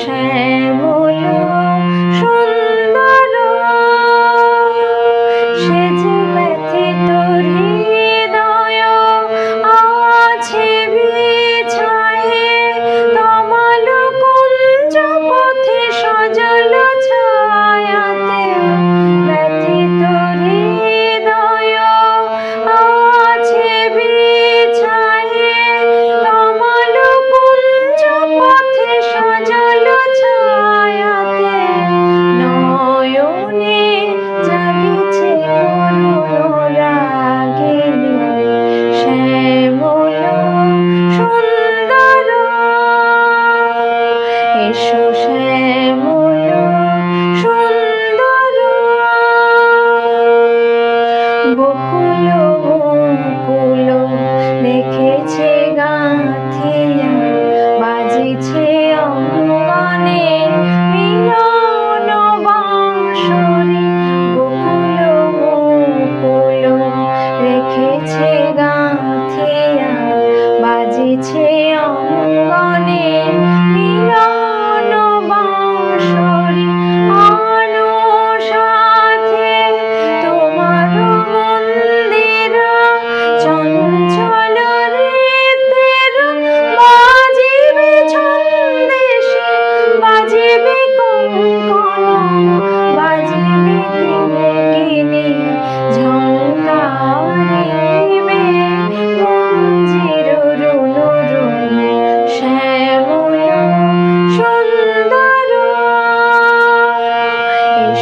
শ্যামল সুন্দর। সে শ্যামল সুন্দর। এসো শ্যামল সুন্দর। বকুল বাজছে গাঁথিয়া বাজেছে অঙ্গনে।